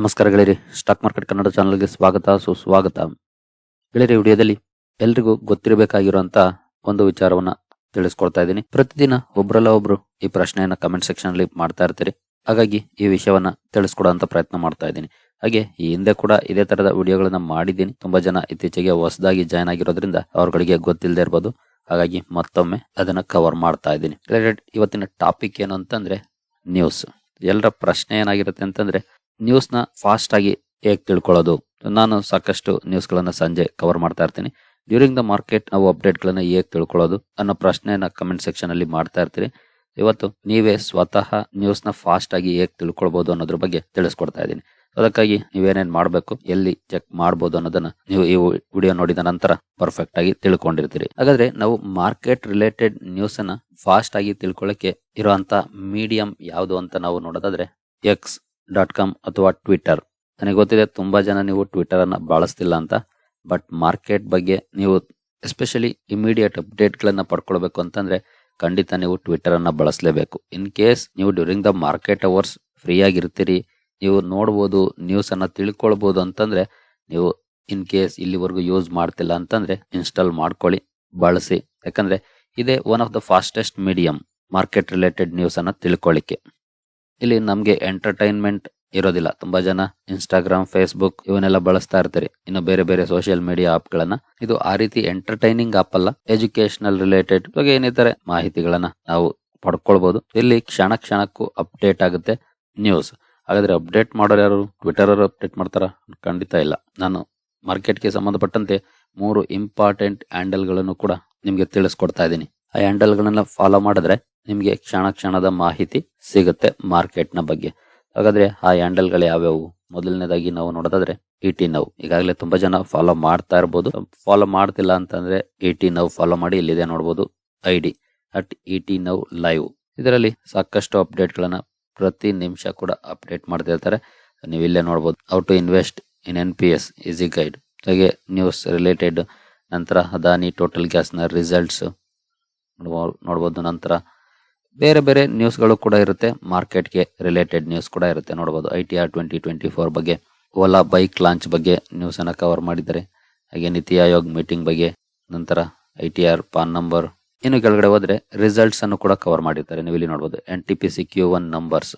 ನಮಸ್ಕಾರ ಗೆಳೆಯರಿ, stock market Kannada ಚಾನಲ್ಗೆ ಸ್ವಾಗತ, ಸುಸ್ವಾಗತ. ಗೆಳೆಯರಿ ವಿಡಿಯೋದಲ್ಲಿ ಎಲ್ರಿಗೂ ಗೊತ್ತಿರಬೇಕಾಗಿರುವಂತ ಒಂದು ವಿಚಾರವನ್ನ ತಿಳಿಸ್ಕೊಡ್ತಾ ಇದ್ದೀನಿ. ಪ್ರತಿದಿನ ಒಬ್ರಲ್ಲ ಒಬ್ರು ಈ ಪ್ರಶ್ನೆಯನ್ನ ಕಮೆಂಟ್ ಸೆಕ್ಷನ್ ಅಲ್ಲಿ ಮಾಡ್ತಾ ಇರ್ತೀರಿ. ಹಾಗಾಗಿ ಈ ವಿಷಯವನ್ನ ತಿಳಿಸ್ಕೊಡುವಂತ ಪ್ರಯತ್ನ ಮಾಡ್ತಾ ಇದ್ದೀನಿ. ಹಾಗೆ ಈ ಹಿಂದೆ ಕೂಡ ಇದೇ ತರದ ವಿಡಿಯೋಗಳನ್ನ ಮಾಡಿದ್ದೀನಿ. ತುಂಬಾ ಜನ ಇತ್ತೀಚೆಗೆ ಹೊಸದಾಗಿ ಜಾಯ್ನ್ ಆಗಿರೋದ್ರಿಂದ ಅವ್ರಗಳಿಗೆ ಗೊತ್ತಿಲ್ಲದೆ ಇರ್ಬೋದು. ಹಾಗಾಗಿ ಮತ್ತೊಮ್ಮೆ ಅದನ್ನ ಕವರ್ ಮಾಡ್ತಾ ಇದ್ದೀನಿ. ಇವತ್ತಿನ ಟಾಪಿಕ್ ಏನು ಅಂತಂದ್ರೆ ನ್ಯೂಸ್ ಎಲ್ಲರ ಪ್ರಶ್ನೆ ಏನಾಗಿರುತ್ತೆ ಅಂತಂದ್ರೆ ನ್ಯೂಸ್ನ ಫಾಸ್ಟ್ ಆಗಿ ಹೇಗೆ ತಿಳ್ಕೊಳ್ಳೋದು? ನಾನು ಸಾಕಷ್ಟು ನ್ಯೂಸ್ಗಳನ್ನು ಸಂಜೆ ಕವರ್ ಮಾಡ್ತಾ ಇರ್ತೀನಿ. ಡ್ಯೂರಿಂಗ್ ದ ಮಾರ್ಕೆಟ್ ನಾವು ಅಪ್ಡೇಟ್ಗಳನ್ನು ಹೇಗೆ ತಿಳ್ಕೊಳ್ಳೋದು ಅನ್ನೋ ಪ್ರಶ್ನೆನ ಕಮೆಂಟ್ ಸೆಕ್ಷನ್ ಅಲ್ಲಿ ಮಾಡ್ತಾ ಇರ್ತೀನಿ ಇವತ್ತು ನೀವೇ ಸ್ವತಃ ನ್ಯೂಸ್ನ ಫಾಸ್ಟ್ ಆಗಿ ಹೇಗೆ ತಿಳ್ಕೊಳ್ಬಹುದು ಅನ್ನೋದ್ರ ಬಗ್ಗೆ ತಿಳಿಸ್ಕೊಡ್ತಾ ಇದ್ದೀನಿ. ಅದಕ್ಕಾಗಿ ನೀವೇನೇನು ಮಾಡಬೇಕು, ಎಲ್ಲಿ ಚೆಕ್ ಮಾಡಬಹುದು ಅನ್ನೋದನ್ನ ನೀವು ಈ ವಿಡಿಯೋ ನೋಡಿದ ನಂತರ ಪರ್ಫೆಕ್ಟ್ ಆಗಿ ತಿಳ್ಕೊಂಡಿರ್ತೀರಿ. ಹಾಗಾದ್ರೆ ನಾವು ಮಾರ್ಕೆಟ್ ರಿಲೇಟೆಡ್ ನ್ಯೂಸ್ ಅನ್ನ ಫಾಸ್ಟ್ ಆಗಿ ತಿಳ್ಕೊಳ್ಳಕ್ಕೆ ಇರುವಂತ ಮೀಡಿಯಂ ಯಾವುದು ಅಂತ ನಾವು ನೋಡೋದಾದ್ರೆ ಎಕ್ಸ್ ಡಾಟ್ ಕಾಮ್ ಅಥವಾ ಟ್ವಿಟರ್. ನನಗೆ ಗೊತ್ತಿದೆ ತುಂಬಾ ಜನ ನೀವು ಟ್ವಿಟರನ್ನು ಬಳಸ್ತಿಲ್ಲ ಅಂತ, ಬಟ್ ಮಾರ್ಕೆಟ್ ಬಗ್ಗೆ ನೀವು ಎಸ್ಪೆಷಲಿ ಇಮಿಡಿಯೇಟ್ ಅಪ್ಡೇಟ್ಗಳನ್ನು ಪಡ್ಕೊಳ್ಬೇಕು ಅಂತಂದ್ರೆ ಖಂಡಿತ ನೀವು ಟ್ವಿಟರನ್ನು ಬಳಸಲೇಬೇಕು. ಇನ್ ಕೇಸ್ ನೀವು during the market hours free ಆಗಿರ್ತೀರಿ ನೀವು ನೋಡ್ಬೋದು ನ್ಯೂಸ್ ತಿಳ್ಕೊಳ್ಬೋದು ಅಂತಂದರೆ, ನೀವು ಇನ್ ಕೇಸ್ ಇಲ್ಲಿವರೆಗೂ ಯೂಸ್ ಮಾಡ್ತಿಲ್ಲ ಅಂತಂದ್ರೆ ಇನ್ಸ್ಟಾಲ್ ಮಾಡ್ಕೊಳ್ಳಿ, ಬಳಸಿ. ಯಾಕಂದ್ರೆ ಇದೇ one of the fastest medium market related news ಅನ್ನ ತಿಳ್ಕೊಳ್ಳಿಕ್ಕೆ ಇಲ್ಲಿ ನಮಗೆ ಎಂಟರ್ಟೈನ್ಮೆಂಟ್ ಇರೋದಿಲ್ಲ. ತುಂಬಾ ಜನ ಇನ್ಸ್ಟಾಗ್ರಾಮ್ ಫೇಸ್ಬುಕ್ ಇವನ್ನೆಲ್ಲ ಬಳಸ್ತಾ ಇರ್ತಾರೆ. ಇನ್ನು ಬೇರೆ ಬೇರೆ ಸೋಷಿಯಲ್ ಮೀಡಿಯಾ ಆಪ್ ಗಳನ್ನ. ಇದು ಆ ರೀತಿ ಎಂಟರ್ಟೈನಿಂಗ್ ಆಪ್ ಅಲ್ಲ. ಎಜುಕೇಶನಲ್ ರಿಲೇಟೆಡ್ ಬಗ್ಗೆ ಏನಿದ್ದಾರೆ ಮಾಹಿತಿಗಳನ್ನ ನಾವು ಪಡ್ಕೊಳ್ಬಹುದು ಇಲ್ಲಿ ಕ್ಷಣ ಕ್ಷಣಕ್ಕೂ ಅಪ್ಡೇಟ್ ಆಗುತ್ತೆ ನ್ಯೂಸ್ ಹಾಗಾದ್ರೆ ಅಪ್ಡೇಟ್ ಮಾಡೋರು ಯಾರು? ಟ್ವಿಟರ್ ಅವರು ಅಪ್ಡೇಟ್ ಮಾಡ್ತಾರ? ಖಂಡಿತ ಇಲ್ಲ. ನಾನು ಮಾರ್ಕೆಟ್ಗೆ ಸಂಬಂಧಪಟ್ಟಂತೆ ಮೂರು ಇಂಪಾರ್ಟೆಂಟ್ ಹ್ಯಾಂಡಲ್ಗಳನ್ನು ಕೂಡ ನಿಮ್ಗೆ ತಿಳಿಸ್ಕೊಡ್ತಾ ಇದ್ದೀನಿ. ಆ ಹ್ಯಾಂಡಲ್ ಗಳನ್ನ ಫಾಲೋ ಮಾಡಿದ್ರೆ ನಿಮ್ಗೆ ಕ್ಷಣ ಕ್ಷಣದ ಮಾಹಿತಿ ಸಿಗುತ್ತೆ ಮಾರ್ಕೆಟ್ನ ಬಗ್ಗೆ. ಹಾಗಾದ್ರೆ ಆ ಹ್ಯಾಂಡಲ್ಗಳು ಯಾವ್ಯಾವು? ಮೊದಲನೇದಾಗಿ ನಾವು ನೋಡೋದಾದ್ರೆ ಇ ಟಿ ನೌ. ಈಗಾಗಲೇ ತುಂಬಾ ಜನ ಫಾಲೋ ಮಾಡ್ತಾ ಇರ್ಬೋದು. ಫಾಲೋ ಮಾಡ್ತಿಲ್ಲ ಅಂತಂದ್ರೆ ಇ ಟಿ ನೌ ಫಾಲೋ ಮಾಡಿ ಇಲ್ಲಿದೆ ನೋಡ್ಬೋದು. I D at E T now live. ಇದರಲ್ಲಿ ಸಾಕಷ್ಟು ಅಪ್ಡೇಟ್ ಗಳನ್ನ ಪ್ರತಿ ನಿಮಿಷ ಕೂಡ ಅಪ್ಡೇಟ್ ಮಾಡ್ತಾ ಇರ್ತಾರೆ. ನೀವು ಇಲ್ಲೇ ನೋಡ್ಬೋದು. How to invest in N P S easy guide ಹಾಗೆ ನ್ಯೂಸ್ ರಿಲೇಟೆಡ್ ನಂತರ ಅದಾನಿ ಟೋಟಲ್ ಗ್ಯಾಸ್ನ ರಿಸಲ್ಟ್ಸ್ ನೋಡ್ಬೋದು ನಂತರ ಬೇರೆ ಬೇರೆ ನ್ಯೂಸ್ಗಳು ಕೂಡ ಇರುತ್ತೆ. ಮಾರ್ಕೆಟ್ಗೆ ರಿಲೇಟೆಡ್ ನ್ಯೂಸ್ ಕೂಡ ಇರುತ್ತೆ. ನೋಡ್ಬೋದು I T R twenty twenty four ಬಗ್ಗೆ, ಓಲಾ ಬೈಕ್ ಲಾಂಚ್ ಬಗ್ಗೆ ನ್ಯೂಸ್ ಅನ್ನ ಕವರ್ ಮಾಡಿದ್ದಾರೆ. ಹಾಗೆ ನೀತಿ ಆಯೋಗ್ ಮೀಟಿಂಗ್ ಬಗ್ಗೆ, ನಂತರ I T R PAN number. ಇನ್ನು ಕೆಳಗಡೆ ಹೋದ್ರೆ ರಿಸಲ್ಟ್ಸ್ ಅನ್ನು ಕೂಡ ಕವರ್ ಮಾಡಿರ್ತಾರೆ ನೀವು ಇಲ್ಲಿ ನೋಡ್ಬೋದು N T P C Q one numbers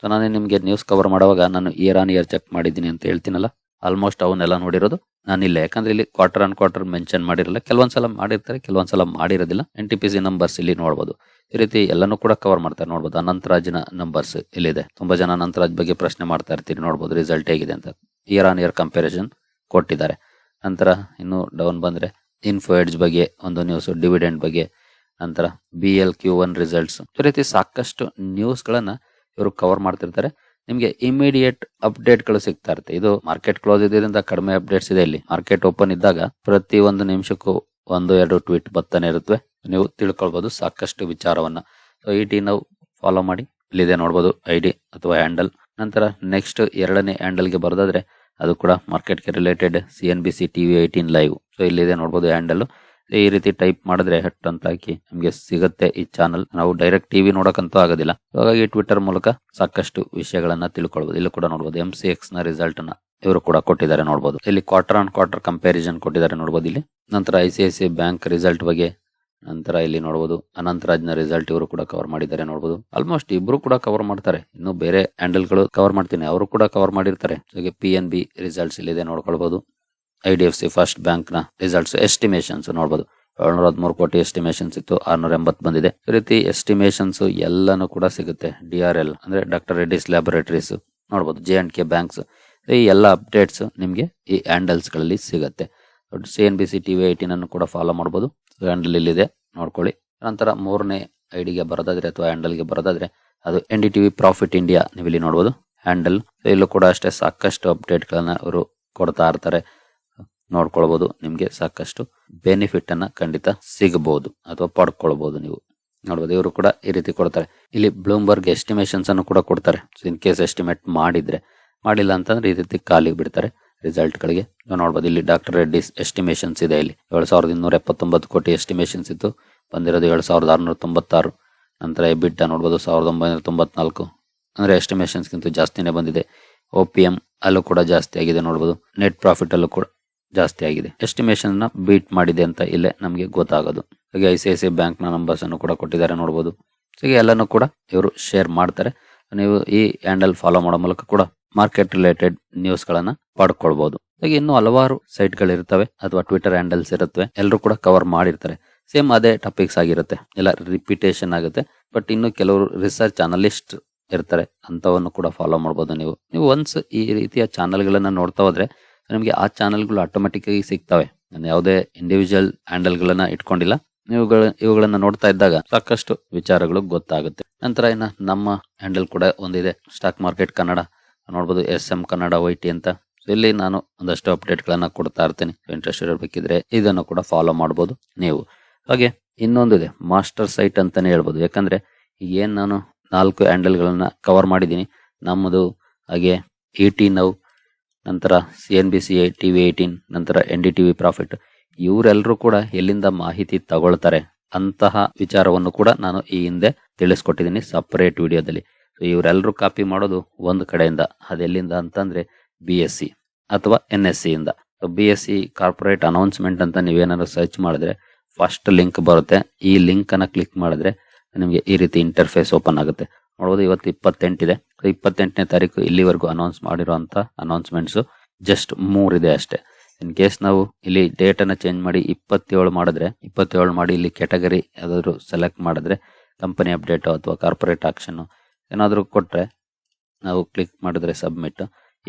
so ನಾನೇ ನಿಮಗೆ ನ್ಯೂಸ್ ಕವರ್ ಮಾಡುವಾಗ ನಾನು ಇಯರ್ ಆನ್ ಇಯರ್ ಚೆಕ್ ಮಾಡಿದ್ದೀನಿ ಅಂತ ಹೇಳ್ತೀನಲ್ಲ? ಆಲ್ಮೋಸ್ಟ್ ಅವನ್ನೆಲ್ಲ ನೋಡಿರೋದು ನಾನು ಇಲ್ಲ ಯಾಕಂದ್ರೆ ಇಲ್ಲಿ ಕ್ವಾರ್ಟರ್ ಆನ್ ಕ್ವಾರ್ಟರ್ ಮೆನ್ಷನ್ ಮಾಡಿರಲ್ಲ. ಕೆಲವೊಂದ್ಸಲ ಮಾಡಿರ್ತಾರೆ, ಕೆಲವೊಂದ್ಸಲ ಮಾಡಿರೋದಿಲ್ಲ. N T P C numbers ಇಲ್ಲಿ ನೋಡ್ಬೋದು. ಈ ರೀತಿ ಎಲ್ಲನೂ ಕೂಡ ಕವರ್ ಮಾಡ್ತಾರೆ. ನೋಡ್ಬೋದು ಅನಂತರಾಜ್ನ ನಂಬರ್ಸ್ ಇಲ್ಲಿದೆ. ತುಂಬಾ ಜನ ಅನಂತರಾಜ್ ಬಗ್ಗೆ ಪ್ರಶ್ನೆ ಮಾಡ್ತಾ ಇರ್ತೀರಿ. ನೋಡ್ಬೋದು ರಿಸಲ್ಟ್ ಹೇಗಿದೆ ಅಂತ. ಇಯರ್ ಆನ್ ಇಯರ್ ಕಂಪ್ಯಾರಿಸನ್ ಕೊಟ್ಟಿದ್ದಾರೆ. ನಂತರ ಇನ್ನು ಡೌನ್ ಬಂದ್ರೆ ಇನ್ಫೋ ಎಡ್ಜ್ ಬಗ್ಗೆ, ಒಂದು ನ್ಯೂಸ್ ಡಿವಿಡೆಂಡ್ ಬಗ್ಗೆ, ನಂತರ B L Q one results ಈ ರೀತಿ ಸಾಕಷ್ಟು ನ್ಯೂಸ್ ಗಳನ್ನ ಇವರು ಕವರ್ ಮಾಡ್ತಿರ್ತಾರೆ. ನಿಮಗೆ ಇಮಿಡಿಯೇಟ್ ಅಪ್ಡೇಟ್ಗಳು ಸಿಗ್ತಾ ಇರುತ್ತೆ. ಇದು ಮಾರ್ಕೆಟ್ ಕ್ಲೋಸ್ ಇದರಿಂದ ಕಡಿಮೆ ಅಪ್ಡೇಟ್ಸ್ ಇದೆ ಇಲ್ಲಿ. ಮಾರ್ಕೆಟ್ ಓಪನ್ ಇದ್ದಾಗ ಪ್ರತಿ ಒಂದು ನಿಮಿಷಕ್ಕೂ ಒಂದು, ಎರಡು ಟ್ವೀಟ್ ಬರ್ತಾನೆ ಇರುತ್ತವೆ ನೀವು ತಿಳ್ಕೊಳ್ಬೋದು ಸಾಕಷ್ಟು ವಿಚಾರವನ್ನ. ಸೊ ಈ ಟಿ ನಾವು ಫಾಲೋ ಮಾಡಿ, ಇಲ್ಲಿದೆ ನೋಡ್ಬೋದು ಐ ಡಿ ಅಥವಾ ಹ್ಯಾಂಡಲ್ ನಂತರ ನೆಕ್ಸ್ಟ್ ಎರಡನೇ ಹ್ಯಾಂಡಲ್ಗೆ ಬರೋದಾದ್ರೆ ಅದು ಕೂಡ ಮಾರ್ಕೆಟ್ಗೆ related C N B C TV eighteen live so ಇಲ್ಲಿದೆ ನೋಡ್ಬೋದು ಹ್ಯಾಂಡಲ್ ಈ ರೀತಿ ಟೈಪ್ ಮಾಡಿದ್ರೆ ಹೆಟ್ ಅಂತ ಹಾಕಿ ನಮಗೆ ಸಿಗುತ್ತೆ ಈ ಚಾನಲ್ ನಾವು ಡೈರೆಕ್ಟ್ ಟಿವಿ ನೋಡಕ್ಕಂತೂ ಆಗೋದಿಲ್ಲ. ಹಾಗಾಗಿ ಟ್ವಿಟರ್ ಮೂಲಕ ಸಾಕಷ್ಟು ವಿಷಯಗಳನ್ನ ತಿಳ್ಕೊಳ್ಬಹುದು ಇಲ್ಲಿ ಕೂಡ ನೋಡಬಹುದು ಎಂ ಸಿ ಎಕ್ಸ್ನ ರಿಸಲ್ಟ್ನ ಇವರು ಕೂಡ ಕೊಟ್ಟಿದ್ದಾರೆ ನೋಡಬಹುದು ಇಲ್ಲಿ ಕ್ವಾರ್ಟರ್ ಆನ್ ಕ್ವಾರ್ಟರ್ ಕಂಪ್ಯಾರಿಸನ್ ಕೊಟ್ಟಿದ್ದಾರೆ ನೋಡಬಹುದು ಇಲ್ಲಿ. ನಂತರ I C I C bank result ಬಗ್ಗೆ ನಂತರ ಇಲ್ಲಿ ನೋಡಬಹುದು ಅನಂತರಾಜ್ನ ರಿಸಲ್ಟ್ ಇವರು ಕೂಡ ಕವರ್ ಮಾಡಿದ್ದಾರೆ ನೋಡಬಹುದು ಆಲ್ಮೋಸ್ಟ್ ಇಬ್ರು ಕೂಡ ಕವರ್ ಮಾಡ್ತಾರೆ. ಇನ್ನು ಬೇರೆ ಹ್ಯಾಂಡಲ್ಗಳು ಕವರ್ ಮಾಡ್ತೀನಿ. ಅವರು ಕೂಡ ಕವರ್ ಮಾಡಿರ್ತಾರೆ. ಪಿ ಎನ್ ಬಿ ರಿಸಲ್ಟ್ಸ್ ಇಲ್ಲಿದೆ ನೋಡ್ಕೊಳ್ಬಹುದು I D F C first ಬ್ಯಾಂಕ್ನ ರಿಸಲ್ಟ್ಸ್ ಎಸ್ಟಿಮೇಷನ್ಸ್ ನೋಡಬಹುದು ಏಳ್ನೂರ ಹದಿಮೂರು ಕೋಟಿ ಎಸ್ಟಿಮೇಷನ್ಸ್ ಇತ್ತು ಆರ್ನೂರ ಎಂಬತ್ತು ಬಂದಿದೆ. ಈ ರೀತಿ ಎಸ್ಟಿಮೇಷನ್ಸ್ ಎಲ್ಲಾನು ಕೂಡ ಸಿಗುತ್ತೆ ಡಿ ಆರ್ ಎಲ್ ಅಂದ್ರೆ ಡಾಕ್ಟರ್ ರೆಡ್ಡಿಸ್ ಲ್ಯಾಬೊರೇಟರೀಸ್ ನೋಡಬಹುದು ಜೆ ಅಂಡ್ ಕೆ ಬ್ಯಾಂಕ್ಸ್ ಈ ಎಲ್ಲ ಅಪ್ಡೇಟ್ಸ್ ನಿಮಗೆ ಈ ಹ್ಯಾಂಡಲ್ಸ್ಗಳಲ್ಲಿ ಸಿಗುತ್ತೆ. C N B C TV eighteen ಅನ್ನು ಕೂಡ ಫಾಲೋ ಮಾಡಬಹುದು ಹ್ಯಾಂಡಲ್ ಇಲ್ಲಿದೆ, ನೋಡ್ಕೊಳ್ಳಿ. ನಂತರ ಮೂರನೇ ಐಡಿಗೆ ಬರೋದಾದ್ರೆ ಅಥವಾ ಹ್ಯಾಂಡಲ್ಗೆ ಬರೋದಾದ್ರೆ ಅದು N D TV profit India ನೀವು ಇಲ್ಲಿ ನೋಡಬಹುದು ಹ್ಯಾಂಡಲ್ ಇಲ್ಲೂ ಕೂಡ ಅಷ್ಟೇ ಸಾಕಷ್ಟು ಅಪ್ಡೇಟ್ಗಳನ್ನ ಅವರು ಕೊಡ್ತಾ ಇರ್ತಾರೆ. ನೋಡ್ಕೊಳ್ಬಹುದು ನಿಮ್ಗೆ ಸಾಕಷ್ಟು ಬೆನಿಫಿಟ್ ಅನ್ನ ಖಂಡಿತ ಸಿಗಬಹುದು ಅಥವಾ ಪಡ್ಕೊಳ್ಬಹುದು ನೀವು. ನೋಡ್ಬೋದು, ಇವರು ಕೂಡ ಈ ರೀತಿ ಕೊಡ್ತಾರೆ. ಇಲ್ಲಿ ಬ್ಲೂಮ್ಬರ್ಗ್ ಎಸ್ಟಿಮೇಷನ್ಸ್ ಅನ್ನು ಕೂಡ ಕೊಡ್ತಾರೆ. ಇನ್ ಕೇಸ್ ಎಸ್ಟಿಮೇಟ್ ಮಾಡಿದ್ರೆ. ಮಾಡಿಲ್ಲ ಅಂತಂದ್ರೆ ಈ ರೀತಿ ಖಾಲಿಗೆ ಬಿಡ್ತಾರೆ ರಿಸಲ್ಟ್ ಗಳಿಗೆ. ನೋಡ್ಬೋದು, ಇಲ್ಲಿ ಡಾಕ್ಟರ್ ರೆಡ್ಡಿಸ್ ಎಸ್ಟಿಮೇಷನ್ಸ್ ಇದೆ ಇಲ್ಲಿ. ಏಳು ಸಾವಿರದ ಇನ್ನೂರ ಎಪ್ಪತ್ತೊಂಬತ್ತು ಕೋಟಿ ಎಸ್ಟಿಮೇಷನ್ಸ್ ಇತ್ತು. ಬಂದಿರೋದು ಏಳು ಸಾವಿರದ ಆರುನೂರ ತೊಂಬತ್ತಾರು. ನಂತರ ಬಿಟ್ಟ ನೋಡ್ಬೋದು, ಸಾವಿರದ ಒಂಬೈನೂರ ತೊಂಬತ್ನಾಲ್ಕು. ಅಂದರೆ ಎಸ್ಟಿಮೇಷನ್ಸ್ಗಿಂತ ಜಾಸ್ತಿನೇ ಬಂದಿದೆ. ಒ ಪಿ ಎಂ ಅಲ್ಲೂ ಕೂಡ ಜಾಸ್ತಿ ಆಗಿದೆ ನೋಡ್ಬೋದು. ನೆಟ್ ಪ್ರಾಫಿಟ್ ಅಲ್ಲೂ ಕೂಡ. ಜಾಸ್ತಿ ಆಗಿದೆ. ಎಸ್ಟಿಮೇಷನ್ನ ಬೀಟ್ ಮಾಡಿದೆ ಅಂತ ಇಲ್ಲೇ ನಮಗೆ ಗೊತ್ತಾಗೋದು. ಹಾಗೆ ಐ ಸಿ ಐ ಸಿ ಬ್ಯಾಂಕ್ನ ನಂಬರ್ಸ್ ಅನ್ನು ಕೂಡ ಕೊಟ್ಟಿದ್ದಾರೆ ನೋಡಬಹುದು ಹೀಗೆ ಎಲ್ಲಾನು ಕೂಡ ಇವರು ಶೇರ್ ಮಾಡ್ತಾರೆ. ನೀವು ಈ ಹ್ಯಾಂಡಲ್ ಫಾಲೋ ಮಾಡೋ ಮೂಲಕ ಕೂಡ ಮಾರ್ಕೆಟ್ ರಿಲೇಟೆಡ್ ನ್ಯೂಸ್ ಗಳನ್ನ ಪಡ್ಕೊಳ್ಬಹುದು ಹಾಗೆ ಇನ್ನು ಹಲವಾರು ಸೈಟ್ ಗಳಿರ್ತವೆ ಅಥವಾ ಟ್ವಿಟರ್ ಹ್ಯಾಂಡಲ್ಸ್ ಇರುತ್ತವೆ. ಎಲ್ಲರೂ ಕೂಡ ಕವರ್ ಮಾಡಿರ್ತಾರೆ. ಸೇಮ್ ಅದೇ ಟಾಪಿಕ್ಸ್ ಆಗಿರುತ್ತೆ. ಎಲ್ಲ ರಿಪಿಟೇಷನ್ ಆಗುತ್ತೆ. ಬಟ್ ಇನ್ನು ಕೆಲವರು ರಿಸರ್ಚ್ ಅನಲಿಸ್ಟ್ ಇರ್ತಾರೆ. ಅಂತವನ್ನು ಕೂಡ ಫಾಲೋ ಮಾಡಬಹುದು ನೀವು. ನೀವು ಒನ್ಸ್ ಈ ರೀತಿಯ ಚಾನೆಲ್ ಗಳನ್ನ ನೋಡ್ತಾ ಹೋದ್ರೆ ನಿಮಗೆ ಆ ಚಾನಲ್ಗಳು ಆಟೋಮೆಟಿಕ್ ಆಗಿ ಸಿಗ್ತವೆ. ನಾನು ಯಾವುದೇ ಇಂಡಿವಿಜುವಲ್ ಹ್ಯಾಂಡಲ್ ಗಳನ್ನ ಇಟ್ಕೊಂಡಿಲ್ಲ. ಇವುಗಳ, ಇವುಗಳನ್ನ ನೋಡ್ತಾ ಇದ್ದಾಗ ಸಾಕಷ್ಟು ವಿಚಾರಗಳು ಗೊತ್ತಾಗುತ್ತೆ. ನಂತರ ಇನ್ನ ನಮ್ಮ ಹ್ಯಾಂಡಲ್ ಕೂಡ ಒಂದಿದೆ. ಸ್ಟಾಕ್ ಮಾರ್ಕೆಟ್ ಕನ್ನಡ ನೋಡ್ಬೋದು S M Kannada Y T ಅಂತ. ಇಲ್ಲಿ ನಾನು ಒಂದಷ್ಟು ಅಪ್ಡೇಟ್ ಗಳನ್ನ ಕೊಡ್ತಾ ಇರ್ತೇನೆ. ಇಂಟ್ರೆಸ್ಟ್ ಇರಬೇಕಿದ್ರೆ ಇದನ್ನು ಕೂಡ ಫಾಲೋ ಮಾಡ್ಬೋದು ನೀವು. ಹಾಗೆ ಇನ್ನೊಂದಿದೆ. ಮಾಸ್ಟರ್ ಸೈಟ್ ಅಂತಾನೆ ಹೇಳ್ಬೋದು. ಯಾಕಂದ್ರೆ ಏನ್ ನಾನು ನಾಲ್ಕು ಹ್ಯಾಂಡಲ್ ಗಳನ್ನ ಕವರ್ ಮಾಡಿದ್ದೀನಿ. ನಮ್ಮದು ಹಾಗೆ ಇ ಟಿ ನೌ ನಂತರ C N B C A T V eighteen ನಂತರ N D T V profit ಇವರೆಲ್ಲರೂ ಕೂಡ ಎಲ್ಲಿಂದ ಮಾಹಿತಿ ತಗೊಳ್ತಾರೆ ಅಂತಹ ವಿಚಾರವನ್ನು ಕೂಡ ನಾನು ಈ ಹಿಂದೆ ತಿಳಿಸ್ಕೊಟ್ಟಿದ್ದೀನಿ ಸಪರೇಟ್ ವಿಡಿಯೋದಲ್ಲಿ ಇವರೆಲ್ಲರೂ ಕಾಪಿ ಮಾಡೋದು ಒಂದು ಕಡೆಯಿಂದ ಅದೆಲ್ಲಿಂದ ಅಂತಂದ್ರೆ ಬಿ ಎಸ್ ಸಿ ಅಥವಾ ಎನ್ ಎಸ್ ಸಿ ಇಂದ. B S C corporate announcement ಅಂತ ನೀವೇನಾದ್ರು ಸರ್ಚ್ ಮಾಡಿದ್ರೆ ಫಸ್ಟ್ ಲಿಂಕ್ ಬರುತ್ತೆ. ಈ ಲಿಂಕ್ ಅನ್ನ ಕ್ಲಿಕ್ ಮಾಡಿದ್ರೆ ನಿಮಗೆ ಈ ರೀತಿ ಇಂಟರ್ಫೇಸ್ ಓಪನ್ ಆಗುತ್ತೆ. ನೋಡ್ಬೋದು ಇವತ್ತು ಇಪ್ಪತ್ತೆಂಟಿದೆ. ಇಪ್ಪತ್ತೆಂಟನೇ ತಾರೀಕು ಇಲ್ಲಿವರೆಗೂ ಅನೌನ್ಸ್ ಮಾಡಿರುವಂತ ಅನೌನ್ಸ್ಮೆಂಟ್ಸ್ ಜಸ್ಟ್ ಮೂರಿದೆ ಅಷ್ಟೇ. ಇನ್ ಕೇಸ್ ನಾವು ಇಲ್ಲಿ ಡೇಟ್ ಅನ್ನ ಚೇಂಜ್ ಮಾಡಿ ಇಪ್ಪತ್ತೇಳು ಮಾಡಿದ್ರೆ, ಇಪ್ಪತ್ತೇಳು ಮಾಡಿ ಇಲ್ಲಿ ಕ್ಯಾಟಗರಿ ಯಾವ್ದಾದ್ರು ಸೆಲೆಕ್ಟ್ ಮಾಡಿದ್ರೆ ಕಂಪನಿ ಅಪ್ಡೇಟ್ ಅಥವಾ ಕಾರ್ಪೊರೇಟ್ ಆಕ್ಷನ್ ಏನಾದರೂ ಕೊಟ್ರೆ ನಾವು ಕ್ಲಿಕ್ ಮಾಡಿದ್ರೆ ಸಬ್ಮಿಟ್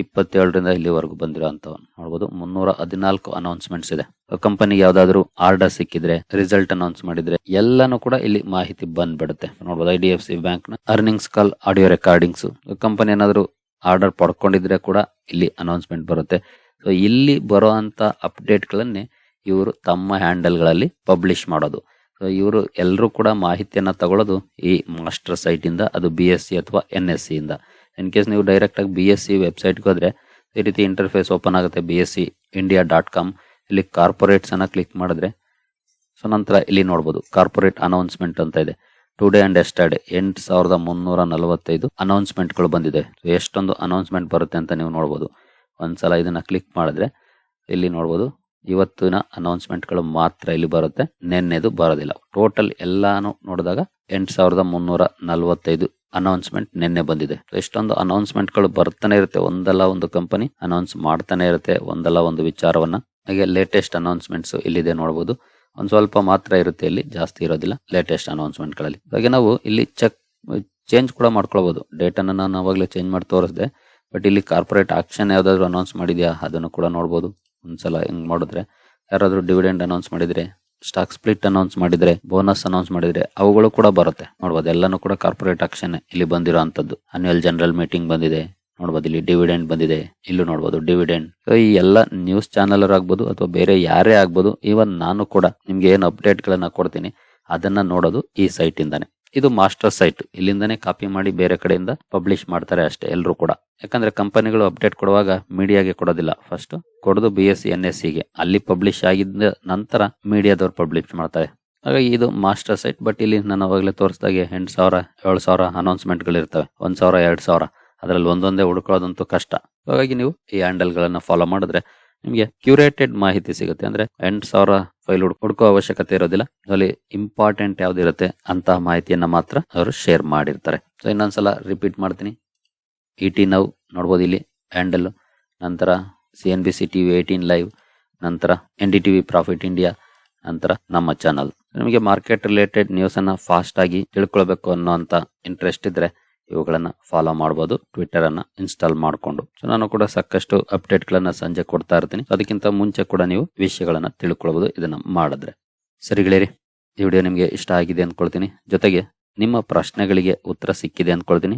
ಇಪ್ಪತ್ತೇಳರಿಂದ ಇಲ್ಲಿವರೆಗೂ ಬಂದಿರೋ ಅಂತವ್ ನೋಡ್ಬೋದು, ಮುನ್ನೂರ ಹದಿನಾಲ್ಕು ಅನೌನ್ಸ್ಮೆಂಟ್ಸ್ ಇದೆ. ಕಂಪನಿ ಯಾವ್ದಾದ್ರು ಆರ್ಡರ್ ಸಿಕ್ಕಿದ್ರೆ ರಿಸಲ್ಟ್ ಅನೌನ್ಸ್ ಮಾಡಿದ್ರೆ, ಎಲ್ಲಾನು ಕೂಡ ಇಲ್ಲಿ ಮಾಹಿತಿ ಬಂದ್ಬಿಡುತ್ತೆ. ನೋಡ್ಬೋದು ಐ ಡಿ ಎಫ್ ಸಿ ಬ್ಯಾಂಕ್ನ earnings call audio recordings company ಏನಾದ್ರು ಆರ್ಡರ್ ಪಡ್ಕೊಂಡಿದ್ರೆ ಕೂಡ ಇಲ್ಲಿ ಅನೌನ್ಸ್ಮೆಂಟ್ ಬರುತ್ತೆ. ಸೊ ಇಲ್ಲಿ ಬರೋ ಅಂತ ಅಪ್ಡೇಟ್ ಗಳನ್ನೇ ಇವರು ತಮ್ಮ ಹ್ಯಾಂಡಲ್ಗಳಲ್ಲಿ ಪಬ್ಲಿಷ್ ಮಾಡೋದು. ಸೊ ಇವರು ಎಲ್ಲರೂ ಕೂಡ ಮಾಹಿತಿಯನ್ನ ತಗೊಳ್ಳೋದು ಈ ಮಾಸ್ಟರ್ ಸೈಟ್ ಇಂದ, ಅದು ಬಿ ಎಸ್ ಸಿ ಅಥವಾ ಎನ್ ಎಸ್ ಸಿ ಇಂದ. ಇನ್ ಕೇಸ್ ನೀವು ಡೈರೆಕ್ಟ್ ಆಗಿ ಬಿ ಎಸ್ ಸಿ ವೆಬ್ಸೈಟ್ಗೆ ಹೋದ್ರೆ, ಈ ರೀತಿ ಇಂಟರ್ಫೇಸ್ ಓಪನ್ ಆಗುತ್ತೆ B S C India dot com ಇಲ್ಲಿ ಕಾರ್ಪೊರೇಟ್ಸ್ ಅನ್ನ ಕ್ಲಿಕ್ ಮಾಡಿದ್ರೆ, ಸೊ ನಂತರ ಇಲ್ಲಿ ನೋಡಬಹುದು ಕಾರ್ಪೊರೇಟ್ ಅನೌನ್ಸ್ಮೆಂಟ್ ಅಂತ ಇದೆ. ಟುಡೇ ಅಂಡ್ ಎಸ್ಟರ್ಡೇ ಎಂಟು ಸಾವಿರದ ಮುನ್ನೂರ ನಲವತ್ತೈದು ಅನೌನ್ಸ್ಮೆಂಟ್ಗಳು ಬಂದಿದೆ. ಎಷ್ಟೊಂದು ಅನೌನ್ಸ್ಮೆಂಟ್ ಬರುತ್ತೆ ಅಂತ ನೀವು ನೋಡ್ಬೋದು. ಒಂದ್ಸಲ ಇದನ್ನ ಕ್ಲಿಕ್ ಮಾಡಿದ್ರೆ, ಇಲ್ಲಿ ನೋಡಬಹುದು ಇವತ್ತಿನ ಅನೌನ್ಸ್ಮೆಂಟ್ಗಳು ಮಾತ್ರ ಇಲ್ಲಿ ಬರುತ್ತೆ, ನೆನ್ನೆದು ಬರೋದಿಲ್ಲ. ಟೋಟಲ್ ಎಲ್ಲಾನು ನೋಡಿದಾಗ ಎಂಟು ಸಾವಿರದ ಮುನ್ನೂರ ನಲವತ್ತೈದು ಅನೌನ್ಸ್ಮೆಂಟ್ ನಿನ್ನೆ ಬಂದಿದೆ. ಎಷ್ಟೊಂದು ಅನೌನ್ಸ್ಮೆಂಟ್ಗಳು ಬರ್ತಾನೆ ಇರುತ್ತೆ. ಒಂದಲ್ಲ ಒಂದು ಕಂಪನಿ ಅನೌನ್ಸ್ ಮಾಡ್ತಾನೆ ಇರುತ್ತೆ. ಒಂದಲ್ಲ ಒಂದು ವಿಚಾರವನ್ನ. ಹಾಗೆ ಲೇಟೆಸ್ಟ್ ಅನೌನ್ಸ್ಮೆಂಟ್ಸ್ ಇಲ್ಲಿದೆ ನೋಡಬಹುದು ಒಂದ್ ಸ್ವಲ್ಪ ಮಾತ್ರ ಇರುತ್ತೆ ಇಲ್ಲಿ. ಜಾಸ್ತಿ ಇರೋದಿಲ್ಲ ಲೇಟೆಸ್ಟ್ ಅನೌನ್ಸ್ಮೆಂಟ್ಗಳಲ್ಲಿ ಹಾಗೆ ನಾವು ಇಲ್ಲಿ ಚೆಕ್ ಚೇಂಜ್ ಕೂಡ ಮಾಡ್ಕೊಳ್ಬಹುದು ಡೇಟ್ ಅನ್ನ ನಾನು ಅವಾಗಲೇ ಚೇಂಜ್ ಮಾಡಿ ತೋರಿಸಿದೆ. ಬಟ್ ಇಲ್ಲಿ ಕಾರ್ಪೊರೇಟ್ ಆಕ್ಷನ್ ಯಾವ್ದಾದ್ರು ಅನೌನ್ಸ್ ಮಾಡಿದ್ಯಾ? ಅದನ್ನು ಕೂಡ ನೋಡಬಹುದು ಒಂದ್ಸಲ ಹೆಂಗ್ ಮಾಡಿದ್ರೆ. ಯಾರಾದ್ರೂ ಡಿವಿಡೆಂಡ್ ಅನೌನ್ಸ್ ಮಾಡಿದ್ರೆ? ಸ್ಟಾಕ್ ಸ್ಪ್ಲಿಟ್ ಅನೌನ್ಸ್ ಮಾಡಿದ್ರೆ ಬೋನಸ್ ಅನೌನ್ಸ್ ಮಾಡಿದ್ರೆ ಅವುಗಳು ಕೂಡ ಬರುತ್ತೆ. ನೋಡ್ಬೋದು, ಎಲ್ಲಾನು ಕೂಡ ಕಾರ್ಪೊರೇಟ್ ಆಕ್ಷನ್ ಇಲ್ಲಿ ಬಂದಿರೋ ಅಂತದ್ದು ಅನ್ಯುವಲ್ ಜನರಲ್ ಮೀಟಿಂಗ್ ಬಂದಿದೆ, ನೋಡ್ಬೋದು ಇಲ್ಲಿ ಡಿವಿಡೆಂಡ್ ಬಂದಿದೆ, ಇಲ್ಲೂ ನೋಡ್ಬೋದು ಡಿವಿಡೆಂಡ್ ಈ ಎಲ್ಲ ನ್ಯೂಸ್ ಚಾನೆಲ್ ಆಗ್ಬೋದು ಅಥವಾ ಬೇರೆ ಯಾರೇ ಆಗ್ಬೋದು ಇವನ್ ನಾನು ಕೂಡ ನಿಮ್ಗೆ ಏನು ಅಪ್ಡೇಟ್ ಗಳನ್ನ ಕೊಡ್ತೀನಿ, ಅದನ್ನ ನೋಡೋದು ಈ ಸೈಟ್ ಇಂದಾನೆ. ಇದು ಮಾಸ್ಟರ್ ಸೈಟ್ ಇಲ್ಲಿಂದಾನೆ ಕಾಪಿ ಮಾಡಿ ಬೇರೆ ಕಡೆಯಿಂದ ಪಬ್ಲಿಷ್ ಮಾಡ್ತಾರೆ ಅಷ್ಟೇ ಎಲ್ಲರೂ ಕೂಡ. ಯಾಕಂದ್ರೆ ಕಂಪನಿಗಳು ಅಪ್ಡೇಟ್ ಕೊಡುವಾಗ ಮೀಡಿಯಾಗೆ ಕೊಡೋದಿಲ್ಲ. ಫಸ್ಟ್ ಕೊಡೋದು ಬಿ ಎಸ್ ಎನ್ ಎಸ್ ಸಿಗೆ ಅಲ್ಲಿ ಪಬ್ಲಿಷ್ ಆಗಿದ್ದ ನಂತರ ಮೀಡಿಯಾದವ್ರು ಪಬ್ಲಿಷ್ ಮಾಡ್ತಾರೆ. ಹಾಗಾಗಿ ಇದು ಮಾಸ್ಟರ್ ಸೈಟ್ ಬಟ್ ಇಲ್ಲಿ ನಾನು ಅವಾಗಲೇ ತೋರಿಸಿದಾಗೆ ಎಂಟು ಸಾವಿರ, ಏಳು ಸಾವಿರ ಅನೌನ್ಸ್ಮೆಂಟ್ಗಳು ಇರ್ತವೆ ಒಂದ್ ಸಾವಿರ, ಎರಡ್ ಸಾವಿರ. ಅದರಲ್ಲಿ ಒಂದೊಂದೇ ಹುಡ್ಕೊಳ್ಳೋದಂತೂ ಕಷ್ಟ. ಹಾಗಾಗಿ ನೀವು ಈ ಹ್ಯಾಂಡಲ್ ಗಳನ್ನ ಫಾಲೋ ಮಾಡಿದ್ರೆ ನಿಮಗೆ ಕ್ಯೂರೇಟೆಡ್ ಮಾಹಿತಿ ಸಿಗುತ್ತೆ. ಅಂದ್ರೆ ಎಂಟು ಸಾವಿರ ಫೈಲ್ ಹುಡ್ಕೋ ಅವಶ್ಯಕತೆ ಇರೋದಿಲ್ಲ. ಅಲ್ಲಿ ಇಂಪಾರ್ಟೆಂಟ್ ಯಾವ್ದಿರುತ್ತೆ ಅಂತಹ ಮಾಹಿತಿಯನ್ನ ಮಾತ್ರ ಅವರು ಶೇರ್ ಮಾಡಿರ್ತಾರೆ. ಸೊ ಇನ್ನೊಂದ್ಸಲ ರಿಪೀಟ್ ಮಾಡ್ತೀನಿ. ಇ ಟಿ ನೌ ನೋಡ್ಬೋದು ಇಲ್ಲಿ ಹ್ಯಾಂಡಲ್ ನಂತರ C N B C T V eighteen live ನಂತರ N D T V profit India ನಂತರ ನಮ್ಮ ಚಾನಲ್ ನಿಮಗೆ ಮಾರ್ಕೆಟ್ ರಿಲೇಟೆಡ್ ನ್ಯೂಸ್ ಫಾಸ್ಟಾಗಿ ತಿಳ್ಕೊಳ್ಬೇಕು ಅನ್ನೋಂಥ ಇಂಟ್ರೆಸ್ಟ್ ಇದ್ದರೆ ಇವುಗಳನ್ನು ಫಾಲೋ ಮಾಡ್ಬೋದು ಟ್ವಿಟರ್ ಅನ್ನ ಇನ್ಸ್ಟಾಲ್ ಮಾಡಿಕೊಂಡು. ಸೊ ನಾನು ಕೂಡ ಸಾಕಷ್ಟು ಅಪ್ಡೇಟ್ ಗಳನ್ನ ಸಂಜೆ ಕೊಡ್ತಾ ಇರ್ತೀನಿ. ಅದಕ್ಕಿಂತ ಮುಂಚೆ ಕೂಡ ನೀವು ವಿಷಯಗಳನ್ನು ತಿಳ್ಕೊಳ್ಬೋದು, ಇದನ್ನ ಮಾಡಿದ್ರೆ. ಸರಿ ಗೆಳೆಯರಿ, ಈ ವಿಡಿಯೋ ನಿಮಗೆ ಇಷ್ಟ ಆಗಿದೆ ಅಂದ್ಕೊಳ್ತೀನಿ ಜೊತೆಗೆ ನಿಮ್ಮ ಪ್ರಶ್ನೆಗಳಿಗೆ ಉತ್ತರ ಸಿಕ್ಕಿದೆ ಅಂದ್ಕೊಳ್ತೀನಿ